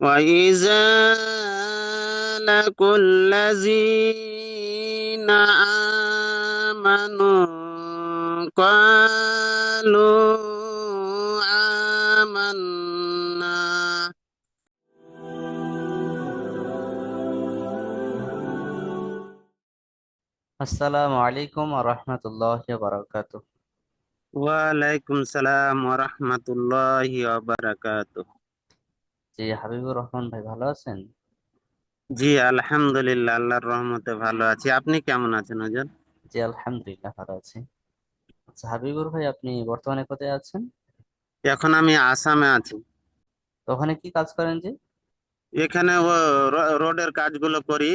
وإذا لقوا الذين آمنوا قالوا آمنا السلام عليكم ورحمة الله وبركاته وعليكم السلام ورحمة الله وبركاته জি হাবিবুর রহমান ভাই ভালো আছেন? জি আলহামদুলিল্লাহ আল্লাহর রহমতে ভালো আছি। আপনি কেমন আছেন হুজুর জি আলহামদুলিল্লাহ ভালো আছি। আচ্ছা হাবিবুর ভাই আপনি বর্তমানে কোথায় আছেন? এখন আমি আসামে আছি। তো ওখানে কি কাজ করেন জি? এখানে ও র- রোডের কাজগুলো করি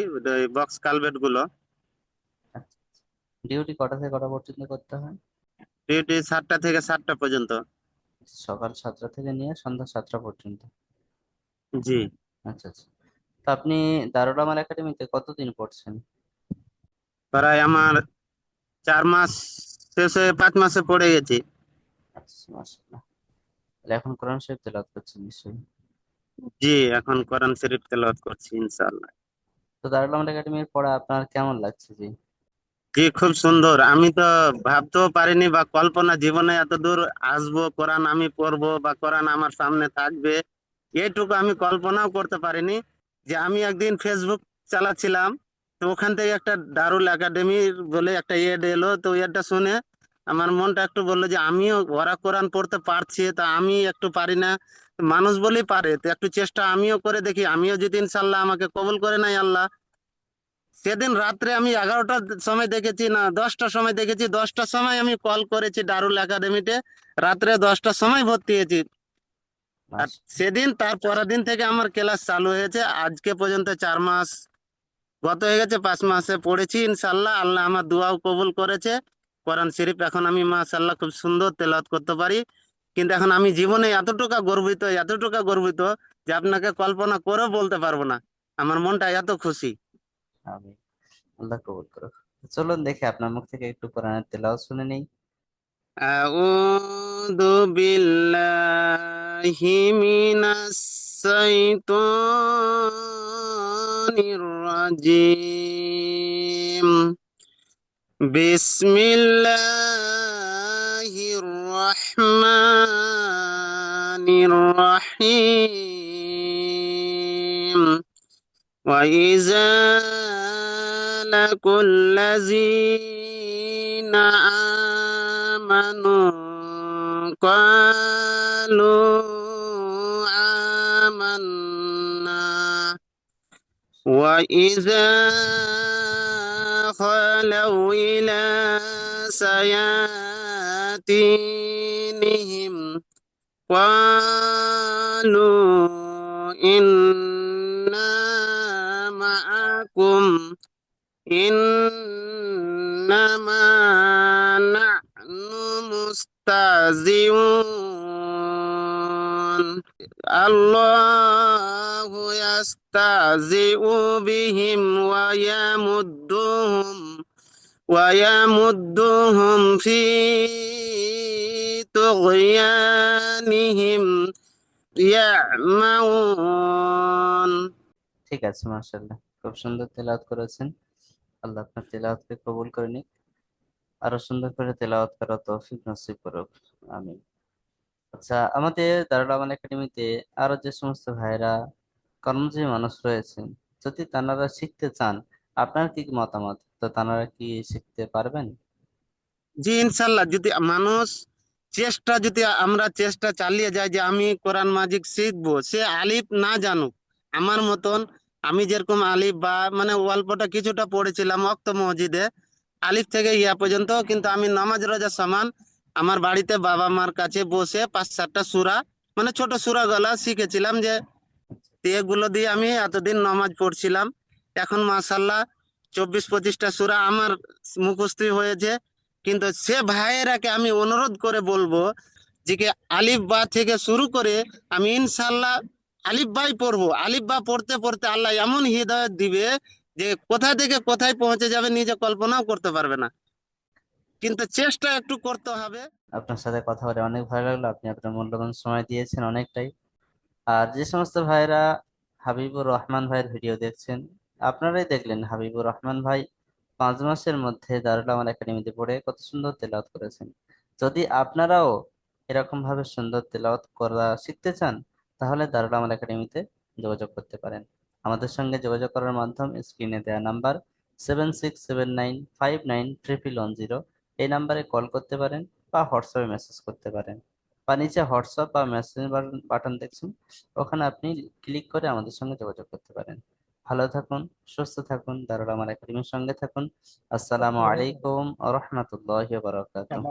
বক্স কালভেটগুলো। আচ্ছা। ডিউটি কটা থেকে কটা পর্যন্ত করতে হয়? ডিউটি সাতটা থেকে সাতটা পর্যন্ত। আচ্ছা, সকাল সাতটা থেকে নিয়ে সন্ধ্যা সাতটা পর্যন্ত। জি। আচ্ছা আচ্ছা। তো আপনি দারুল আমাল একাডেমিতে কতদিন পড়ছেন? প্রায় আমার চার মাস শেষে পাঁচ মাসে পড়ে গেছি। আচ্ছা মাশাআল্লাহ। তাহলে এখন কোরআন শরীফ তেলাওয়াত করছেন নিশ্চয়ই? জি এখন কোরআন শরীফ তেলাওয়াত করছি ইনশাআল্লাহ। তো দারুল আমাল একাডেমির পড়া আপনার কেমন লাগছে জি? জি খুব সুন্দর। আমি তো ভাবতেও পারিনি বা কল্পনা জীবনে এত দূর আসব কোরআন আমি পড়ব বা কোরআন আমার সামনে থাকবে। এটুকু আমি কল্পনাও করতে পারিনি যে আমি একদিন ফেসবুক চালাচ্ছিলাম, তো ওখান থেকে একটা দারুল একাডেমি বলে একটা এড এলো, তো এডটা শুনে আমার মনটা একটু বলল যে আমিও, ওরা কোরআন পড়তে পারছি, তা আমি একটু পারি না। মানুষ বলেই পারে, তো একটু চেষ্টা আমিও করে দেখি, আমিও যদি ইনশাল্লাহ আমাকে কবুল করে নাই আল্লাহ। সেদিন রাত্রে আমি এগারোটার সময় দেখেছি না, দশটার সময় দেখেছি, দশটার সময় আমি কল করেছি দারুল একাডেমিতে, রাত্রে দশটার সময় ভর্তি হয়েছি। আর সেদিন তার পরের দিন থেকে আমার ক্লাস চালু হয়েছে। আজকে পর্যন্ত চার মাস গত হয়ে গেছে পাঁচ মাসে পড়েছি ইনশাল্লাহ। আল্লাহ আমার দোয়াও কবুল করেছে। কোরআন শরীফ এখন আমি মাশাল্লাহ খুব সুন্দর তেলাত করতে পারি। কিন্তু এখন আমি জীবনে এতটুকু গর্বিত এতটুকু গর্বিত যে আপনাকে কল্পনা করে বলতে পারব না। আমার মনটা এত খুশি। আল্লাহ কবুল করুক। চলুন দেখে আপনার মুখ থেকে একটু কোরআনের তেলাওয়াত শুনে নেই। আউযু বিল্লাহ। بالله من الشيطان الرجيم. بسم الله الرحمن الرحيم. وإذا لقوا الذين آمنوا قالوا آمنا وإذا خلوا إلى سياتينهم قالوا إنا معكم إنما نحن مستهزئون. الله يستهزئ بهم ويمدهم ويمدهم في طغيانهم يعمهون ঠিক আছে মাশাআল্লাহ খুব সুন্দর তেলাওয়াত করেছেন আল্লাহ আপনার তেলাওয়াতকে কবুল করে নিক আরো সুন্দর করে তেলাওয়াত করার তৌফিক নসিব করুক আমিন আচ্ছা আমাদের দারুল একাডেমিতে আরও যে সমস্ত ভাইরা কর্মজীবী মানুষ রয়েছেন, যদি তারা শিখতে চান, আপনার কি মতামত? তো তারা কি শিখতে পারবেন? জি, ইনশাল্লাহ। যদি মানুষ চেষ্টা, যদি আমরা চেষ্টা চালিয়ে যাই যে আমি কোরআন মাজিক শিখব, সে আলিফ না জানুক, আমার মতন আমি যেরকম আলিফ বা মানে অল্পটা কিছুটা পড়েছিলাম অক্ত মসজিদে, আলিফ থেকে ইয়া পর্যন্ত কিন্তু আমি নামাজ, রোজা সমান আমার বাড়িতে বাবা মার কাছে বসে পাঁচ সাতটা সুরা মানে ছোট সুরা গলা শিখেছিলাম যে এগুলো দিয়ে আমি এতদিন নামাজ পড়ছিলাম। এখন মাসাল্লাহ চব্বিশ পঁচিশটা সুরা আমার মুখস্থ হয়েছে। কিন্তু সে ভাইয়েরাকে আমি অনুরোধ করে বলব যে কি আলিফ বা থেকে শুরু করে আমি ইনশাল্লাহ আলিফ বাই পড়ব। আলিফ বা পড়তে পড়তে আল্লাহ এমন হৃদয় দিবে যে কোথা থেকে কোথায় পৌঁছে যাবে নিজে কল্পনাও করতে পারবে না। কিন্তু চেষ্টা একটু করতে হবে। আপনার সাথে কথা বলে অনেক ভালো লাগল। আপনি আপনার মূল্যবান সময় দিয়েছেন অনেকটাই। আর যে সমস্ত ভাইরা হাবিবুর রহমান ভাইয়ের ভিডিও দেখছেন, আপনারাই দেখলেন হাবিবুর রহমান ভাই পাঁচ মাসের মধ্যে দারুল আমার একাডেমিতে পড়ে কত সুন্দর তেলাওয়াত করেছেন। যদি আপনারাও এরকম ভাবে সুন্দর তেলাওয়াত করা শিখতে চান, তাহলে দারুল আমার একাডেমিতে যোগাযোগ করতে পারেন। আমাদের সঙ্গে যোগাযোগ করার মাধ্যম স্ক্রিনে দেওয়া number seven six seven nine five nine triple one zero. এই নাম্বারে কল করতে পারেন বা হোয়াটসঅ্যাপে মেসেজ করতে পারেন। বা নিচে হোয়াটসঅ্যাপ বা মেসেজ বাটন দেখছেন ওখানে আপনি ক্লিক করে আমাদের সঙ্গে যোগাযোগ করতে পারেন। ভালো থাকুন সুস্থ থাকুন দারুল আমার একাডেমির সঙ্গে থাকুন। আসসালামু আলাইকুম। রহমতুল্লাহ বারাকাতুহ।